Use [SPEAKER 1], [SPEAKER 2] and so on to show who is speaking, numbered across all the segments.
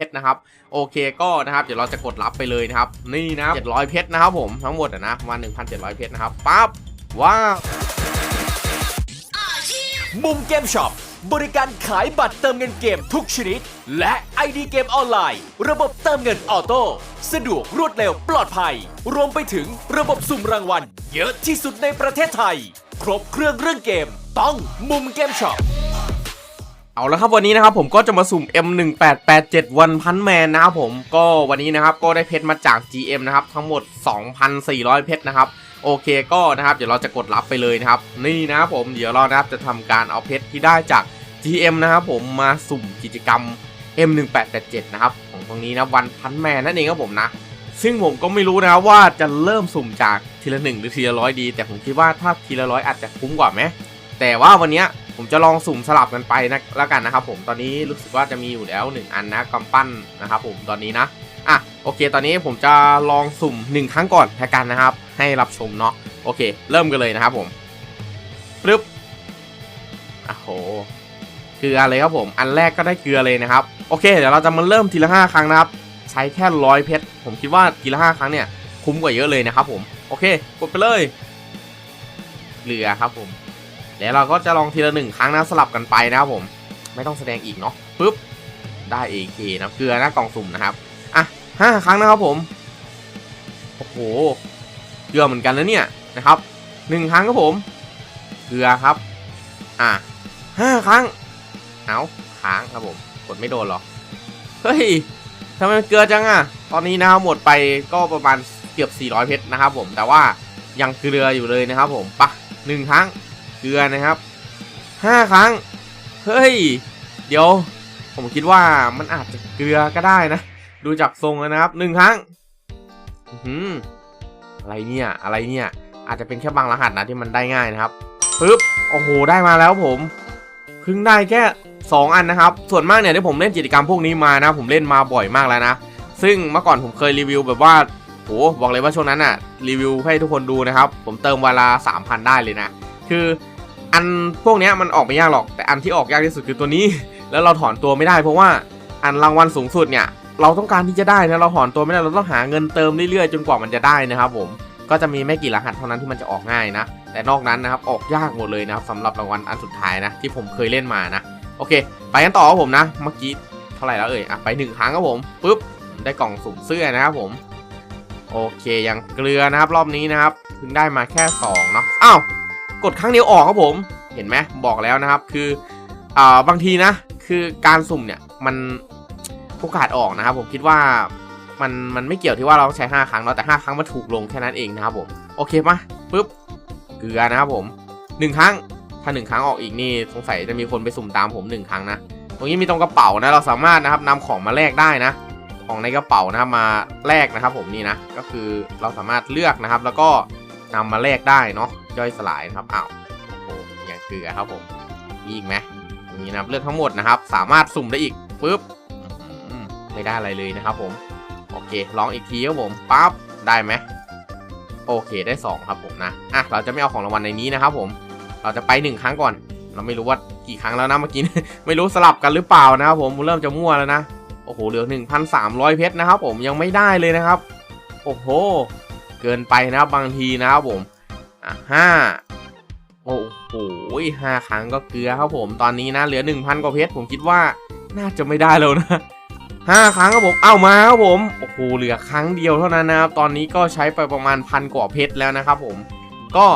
[SPEAKER 1] เพชรนะครับโอเคก็นะครับเดี๋ยวเราจะกดรับไปเลยนะครับนี่นะครับ700 เพชรนะครับผมทั้งหมดอะนะประมาณ1,700 เพชรนะครับปั๊บว้าว
[SPEAKER 2] มุมเกมช็อปบริการขายบัตรเติมเงินเกมทุกชนิด และ ID เกมออนไลน์ ระบบเติมเงินออโต้สะดวกรวดเร็วปลอดภัย รวมไปถึงระบบสุ่มรางวัล เยอะที่สุดในประเทศไทย ครบเครื่องเรื่องเกม ต้องมุมเกมช็อป
[SPEAKER 1] เอาละครับวันนี้นะครับผมก็จะมาสุ่ม M1887 วันพันแมนนะครับผมก็วันนี้นะครับก็ได้เพชรมาจาก GM นะครับทั้งหมด 2,400 เพชรนะครับโอเคก็นะครับเดี๋ยวเราจะกดรับไปเลยนะครับนี่นะครับผมเดี๋ยวเรานะครับจะทำการเอาเพชรที่ได้จาก GM นะครับผมมาสุ่มกิจกรรม M1887 นะครับของตรงนี้นะวันพันแมนนั่นเองครับผมนะ ซึ่งผมก็ไม่รู้นะว่าจะเริ่มสุ่มจากทีละหนึ่งหรือทีละร้อยดี แต่ผมคิดว่าถ้าทีละร้อยอาจจะคุ้มกว่าไหมแต่ว่าวันนี้ ผมจะลองสุ่มสลับกันไปนะแล้วกันนะครับผมตอนนี้รู้สึกว่าจะมีอยู่แล้ว 1 อันนะกำปั้นนะครับผมตอนนี้นะอะโอเค ตอนนี้ผมจะลองสุ่ม 1 ครั้งก่อนแทนกันนะครับ ให้รับชมเนาะโอเค เริ่มกันเลยนะครับผมปึ๊บอะโหเกลือเลยครับผม อันแรกก็ได้เกลือเลยนะครับ โอเค เดี๋ยวเราจะมาเริ่มทีละ5ครั้งนะครับ ใช้แค่ร้อยเพชร ผมคิดว่าทีละห้าครั้งเนี่ยคุ้มกว่าเยอะเลยนะครับผม โอเค กดไปเลยเหลือครับผม เดี๋ยวเราก็จะลองทีละหนึ่งครั้งนะสลับกันไปนะครับผม ไม่ต้องแสดงอีกเนาะปึ๊บได้เอเคนะเกลือน้ากล่องสุ่มนะครับอะห้าครั้งนะครับผมโอ้โหเกลือเหมือนกันนะเนี่ยนะครับหนึ่งครั้งครับผมเกลือครับอะห้าครั้งเอาค้างครับผมกดไม่โดนหรอเฮ้ยทำไมเกลือจังอะตอนนี้นะครับหมดไปก็ประมาณเกือบ400เพชรนะครับผมแต่ว่ายังเกลืออยู่เลยนะครับผมปะหนึ่งครั้ง เกลือนะครับห้าครั้ง เฮ้ย เดี๋ยว ผมคิดว่ามันอาจจะเกลือก็ได้นะ ดูจากทรงแล้วนะครับหนึ่งครั้งอื้อหืออะไรเนี่ย อะไรเนี่ย อาจจะเป็นแค่บางรหัสนะที่มันได้ง่ายนะครับปึ๊บ โอ้โห ได้มาแล้วผมเพิ่งได้แค่ 2 อันนะครับ ส่วนมากเนี่ยที่ผมเล่นกิจกรรมพวกนี้มานะ ผมเล่นมาบ่อยมากแล้วนะ ซึ่งเมื่อก่อนผมเคยรีวิวแบบว่าโหบอกเลยว่าช่วงนั้นอะรีวิวให้ทุกคนดูนะครับ ผมเติมเวลา 3,000 ได้เลยนะ คือ อันพวกนี้มันออกไม่ยากหรอก แต่อันที่ออกยากที่สุดคือตัวนี้ แล้วเราถอนตัวไม่ได้เพราะว่าอันรางวัลสูงสุดเนี่ย เราต้องการที่จะได้นะเราถอนตัวไม่ได้เราต้องหาเงินเติมเรื่อยๆจนกว่ามันจะได้นะครับผมก็จะมีไม่กี่รหัสเท่านั้นที่มันจะออกง่ายนะ แต่นอกนั้นนะครับออกยากหมดเลยนะครับสำหรับรางวัลอันสุดท้ายนะที่ผมเคยเล่นมานะ โอเค ไปกันต่อครับผมนะ เมื่อกี้เท่าไหร่แล้วเอ่ยอะไปหนึ่งครั้งครับผมปุ๊บได้กล่องสุ่มเสื้อนะครับผม โอเคยังเกลือนะครับรอบนี้นะครับเพิ่งได้มาแค่2เนาะอ้าว กดครั้งเดียวออกครับผมเห็นไหมบอกแล้วนะครับคืออ่าบางทีนะคือการสุ่มเนี่ยมันโอกาสออกนะครับผมคิดว่ามันมันไม่เกี่ยวที่ว่าเราใช้ 5 ครั้งเนาะแต่ 5 ครั้งมันถูกลงแค่นั้นเองนะครับผมโอเคปะปุ๊บเกลือนะครับผม 1 ครั้งถ้าหนึ่งครั้งออกอีกนี่สงสัยจะมีคนไปสุ่มตามผมหนึ่งครั้งนะตรงนี้มีตรงกระเป๋านะเราสามารถนะครับนำของมาแลกได้นะของในกระเป๋านะครับมาแลกนะครับผมนี่นะก็คือเราสามารถเลือกนะครับแล้วก็นำมาแลกได้เนาะ ย่อยสลายนะครับอ้าวโอ้ยังเกลือครับผมมีอีกไหมอย่างนี้นะเลือกทั้งหมดนะครับ สามารถสุ่มได้อีกปุ๊บไม่ได้อะไรเลยนะครับผม โอเค ลองอีกทีครับผมปั๊บได้ไหมโอเคได้สองครับผมนะอะเราจะไม่เอาของรางวัลในนี้นะครับผม เราจะไปหนึ่งครั้งก่อน เราไม่รู้ว่ากี่ครั้งแล้วนะเมื่อกี้ไม่รู้สลับกันหรือเปล่านะครับผมเริ่มจะมั่วแล้วนะโอ้โหเหลือ 1,300 เพชรนะครับผมยังไม่ได้เลยนะครับ โอ้โห เกินไปนะครับบางทีนะครับผม อะห้าโอ้โหห้าครั้งก็เกลือครับผมตอนนี้นะเหลือ1,000กว่าเพชรผมคิดว่าน่าจะไม่ได้แล้วนะห้าครั้งครับผม เอามาครับผม โอ้โห เหลือครั้งเดียวเท่านั้นนะครับ ตอนนี้ก็ใช้ไปประมาณพันกว่าเพชรแล้วนะครับผม ก็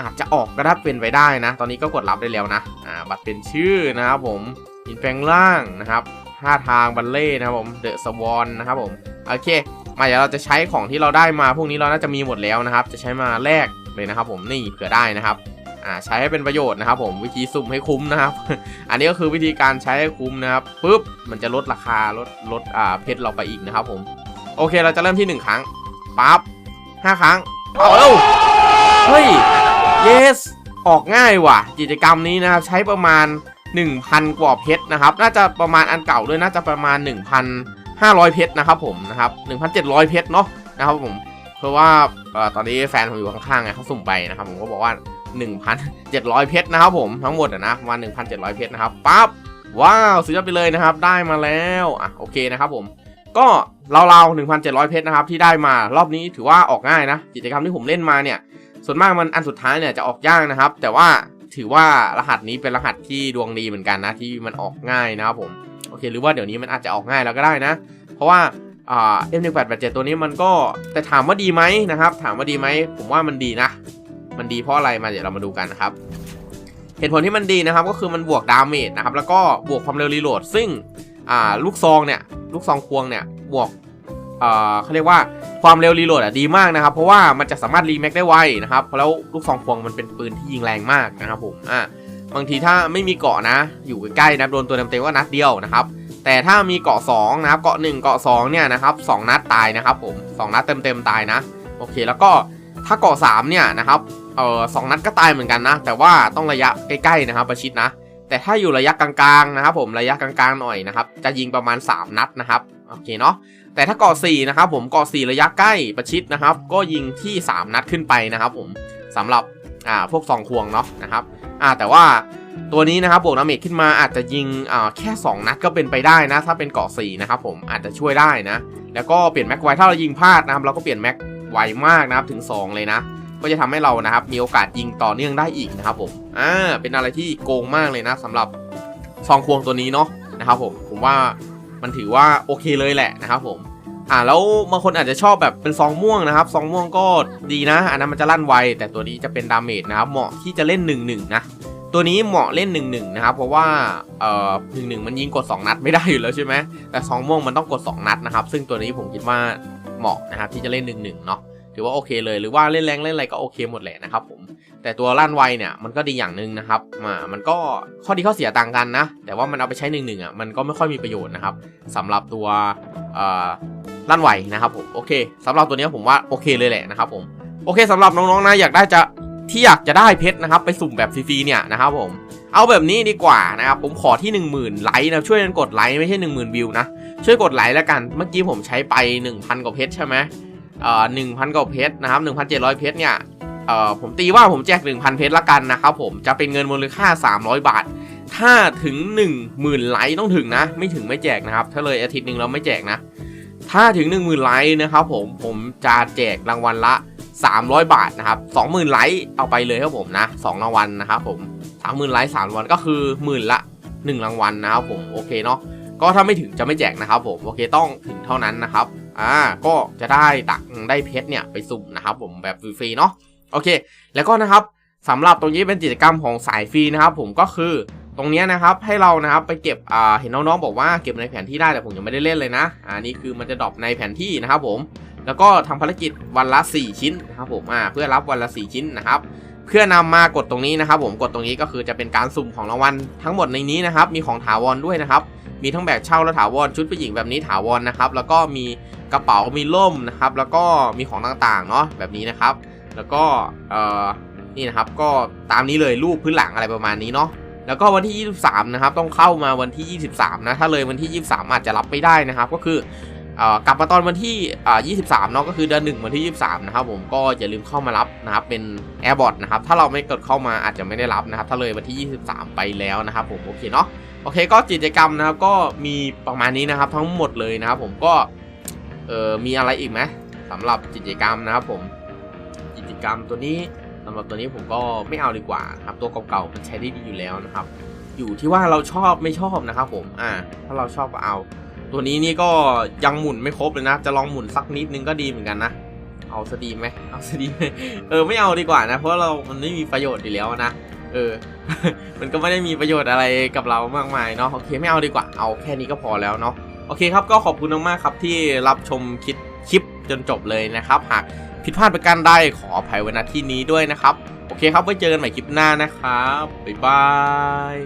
[SPEAKER 1] อาจจะออกก็ได้เป็นไปได้นะ ตอนนี้ก็กดรับได้แล้วนะ อ่า บัตรเป็นชื่อนะครับผม อินแปลงร่างนะครับท่าทางบัลเล่นะครับผม เดอะสวอนนะครับผม โอเค มาเดี๋ยวเราจะใช้ของที่เราได้มาพวกนี้เราน่าจะมีหมดแล้วนะครับ จะใช้มาแลก เลยนะครับผมนี่เผื่อได้นะครับอ่าใช้ให้เป็นประโยชน์นะครับผมวิธีสุ่มให้คุ้มนะครับ อันนี้ก็คือวิธีการใช้ให้คุ้มนะครับปุ๊บมันจะลดราคาลดลดอ่าเพชรเราไปอีกนะครับผม โอเคเราจะเริ่มที่หนึ่งครั้งปั๊บห้าครั้งเอาเร็วเฮ้ย yes ออกง่ายว่ะ กิจกรรมนี้นะครับ ใช้ประมาณ 1,000 กว่าเพชรนะครับ น่าจะประมาณอันเก่าด้วยน่าจะประมาณ 1,500 เพชรนะครับผมนะครับ1,700 เพชรเนาะนะครับผม ราะว่าอตอนนี้แฟนผมอยู่ข้างๆไงเขาสุ่มไปนะครับผมก็บอกว่า 1,700 เพชรนะครับผมทั้งหมดอะนะประมาณ1,700 เพชรนะครับปั๊บว้าวสุดยอดไปเลยนะครับ ได้มาแล้วอะโอเคนะครับผมก็เราๆ1,700เพชรนะครับที่ได้มารอบนี้ถือว่าออกง่ายนะ กิจกรรมที่ผมเล่นมาเนี่ย ส่วนมากมันอันสุดท้ายเนี่ยจะออกยากนะครับ แต่ว่าถือว่ารหัสนี้เป็นรหัสที่ดวงดีเหมือนกันนะที่มันออกง่ายนะครับผมโอเค หรือว่าเดี๋ยวนี้มันอาจจะออกง่ายแล้วก็ได้นะ เพราะว่า อ่า M1887 ตัวนี้มันก็แต่ถามว่าดีไหมนะครับ ถามว่าดีไหมผมว่ามันดีนะ มันดีเพราะอะไรมาเดี๋ยวเรามาดูกันนะครับเหตุผลที่มันดีนะครับก็คือมันบวกดาเมจนะครับแล้วก็บวกความเร็วรีโหลด ซึ่งอ่าลูกซองเนี่ยลูกซองควงเนี่ยบวกเอ่อเขาเรียกว่าความเร็วรีโหลดอะดีมากนะครับ เพราะว่ามันจะสามารถรีแม็กได้ไวนะครับแล้วลูกซองควงมันเป็นปืนที่ยิงแรงมากนะครับผมอ่าบางทีถ้าไม่มีเกาะนะ อยู่ใกล้ๆนะโดนตัวเต็มๆก็นัดเดียวนะครับ แต่ถ้ามีเกาะ2นะครับเกาะ1เกาะ2เนี่ยนะครับสองนัดตายนะครับผมสองนัดเต็มๆตายนะโอเคแล้วก็ถ้าเกาะ3เนี่ยนะครับเออสองนัดก็ตายเหมือนกันนะ แต่ว่าต้องระยะใกล้ๆนะครับประชิดนะ แต่ถ้าอยู่ระยะกลางๆนะครับ ผมระยะกลางๆหน่อยนะครับจะยิงประมาณ 3 นัดนะครับโอเคเนาะแต่ถ้าเกาะ4นะครับผมเกาะ4ระยะใกล้ประชิดนะครับ ก็ยิงที่ 3 นัดขึ้นไปนะครับ ผมสำหรับอ่าพวกซองควงเนาะนะครับอ่าแต่ว่า ตัวนี้นะครับบวกดาเมจขึ้นมาอาจจะยิงแค่ 2 นัดก็เป็นไปได้นะ ถ้าเป็นเกาะ4นะครับผมอาจจะช่วยได้นะ แล้วก็เปลี่ยนแม็กไวถ้าเรายิงพลาดนะครับเราก็เปลี่ยนแม็กไวมากนะครับถึง 2 เลยนะ ก็จะทำให้เรานะครับมีโอกาสยิงต่อเนื่องได้อีกนะครับผมอ่าเป็นอะไรที่โกงมากเลยนะสำหรับซองควงตัวนี้เนาะนะครับผมผมว่ามันถือว่าโอเคเลยแหละนะครับผมอ่าแล้วบางคนอาจจะชอบแบบเป็นซองม่วงนะครับซองม่วงก็ดีนะ อันนั้นมันจะลั่นไวแต่ตัวนี้จะเป็นดาเมจนะครับเหมาะที่จะเล่น1นหนึ่งนะ ตัวนี้เหมาะเล่น1นหนึ่งนะครับ เพราะว่าเอ่อหนึ่งหนึ่งมันยิงกด 2 นัดไม่ได้อยู่แล้วใช่ไหมแต่ซองม่วงมันต้องกด 2 นัดนะครับ ซึ่งตัวนี้ผมคิดว่าเหมาะนะครับที่จะเล่น1นหนึ่งเนาะถือว่าโอเคเลยหรือว่าเล่นแรงเล่นอะไรก็โอเคหมดแหละนะครับผมแต่ตัวลั่นไวเนี่ยมันก็ดีอย่างหนึ่งนะครับมามันก็ข้อดีข้อเสียต่างกันนะ แต่ว่ามันเอาไปใช้หนึ่งหนึ่งอะมันก็ไม่ค่อยมีประโยชน์นะครับสำหรับตัวเอ่อลั่นไวนะครับผมโอเคสำหรับตัวนี้ผมว่าโอเคเลยแหละนะครับผมโอเคสำหรับน้องๆนะอยากได้จะ ที่อยากจะได้เพชรนะครับไปสุ่มแบบฟรีๆเนี่ยนะครับผมเอาแบบนี้ดีกว่านะครับผมขอที่ 1 0,000 ไลค์นะช่วยกันกดไลค์ไม่ใช่ 1 0,000 วิวนะช่วยกดไลค์แล้วกันเมื่อกี้ผมใช้ไป 1,000 กว่าเพชรใช่ไหมเอ่อหนึ่งพันกว่าเพชรนะครับหนึ่งพันเจ็ดร้อยเพชรเนี่ยเอ่อผมตีว่าผมแจกหนึ่งพันเพชรละกันนะครับผมจะเป็นเงินมูลค่าสามร้อยบาท ถ้าถึงหนึ่งหมื่นไลค์ต้องถึงนะ ไม่ถึงไม่แจกนะครับ ถ้าเลยอาทิตย์หนึ่งเราไม่แจกนะ ถ้าถึง1 0,000ไลค์นะครับผมผมจะแจกรางวัลละ 300 บาทนะครับ20,000ไลค์เอาไปเลยครับผมนะ2รางวัลนะครับผม30,000ไลค์3รางวัลก็คือหมื่นละ1รางวัลนะครับผมโอเคเนาะก็ถ้าไม่ถึงจะไม่แจกนะครับผมโอเคต้องถึงเท่านั้นนะครับอ่าก็จะได้ตักได้เพชรเนี่ยไปสุ่มนะครับผมแบบฟรีๆเนาะโอเค แล้วก็นะครับสำหรับตรงนี้เป็นกิจกรรมของสายฟรีนะครับผมก็คือตรงนี้นะครับให้เรานะครับไปเก็บอ่าเห็นน้องๆบอกว่าเก็บในแผนที่ได้แต่ผมยังไม่ได้เล่นเลยนะอ่านี่คือมันจะดรอปในแผนที่นะครับผม แล้วก็ทำภารกิจวันละ 4 ชิ้นนะครับผมอ่าเพื่อรับวันละ 4 ชิ้นนะครับ เพื่อนำมากดตรงนี้นะครับ ผมกดตรงนี้ก็คือจะเป็นการสุ่มของรางวัลทั้งหมดในนี้นะครับ มีของถาวรด้วยนะครับ มีทั้งแบบเช่าและถาวรชุดผู้หญิงแบบนี้ถาวรนะครับ แล้วก็มีกระเป๋ามีร่มนะครับ แล้วก็มีของต่างๆเนาะแบบนี้นะครับ แล้วก็เอ่อนี่นะครับก็ตามนี้เลยรูปพื้นหลังอะไรประมาณนี้เนาะแล้วก็วันที่ 23 นะครับ ต้องเข้ามาวันที่ 23 นะ ถ้าเลยวันที่ 23 อาจจะรับไม่ได้นะครับ ก็คือ กลับมาตอนวันที่ 23เนาะก็คือเดือน1วันที่ 23 นะครับผมก็อย่าลืมเข้ามารับนะครับเป็น Airbot นะครับถ้าเราไม่กดเข้ามาอาจจะไม่ได้รับนะครับถ้าเลยวันที่ 23 ไปแล้วนะครับผมโอเคเนาะโอเคก็กิจกรรมนะครับก็มีประมาณนี้นะครับทั้งหมดเลยนะครับผมก็เออมีอะไรอีกไหมสำหรับกิจกรรมนะครับผมกิจกรรมตัวนี้สำหรับตัวนี้ผมก็ไม่เอาดีกว่าครับตัวเก่าๆมันใช้ได้ดีอยู่แล้วนะครับ อยู่ที่ว่าเราชอบไม่ชอบนะครับผมอ่าถ้าเราชอบก็เอา ตัวนี้นี่ก็ยังหมุนไม่ครบเลยนะ จะลองหมุนสักนิดนึงก็ดีเหมือนกันนะ เอาสดีไหมเอาสดีไหมเออไม่เอาดีกว่านะ เพราะเรา มันไม่มีประโยชน์อยู่แล้วนะ เออ มันก็ไม่ได้มีประโยชน์อะไรกับเรามากมายเนาะ โอเคไม่เอาดีกว่า เอาแค่นี้ก็พอแล้วเนาะ โอเคครับ ก็ขอบคุณมากๆครับที่รับชมคลิปคลิปจนจบเลยนะครับ หากผิดพลาดประการใดขออภัยไว้ณที่นี้ด้วยนะครับ โอเคครับไว้เจอกันใหม่คลิปหน้านะครับ บ๊ายบาย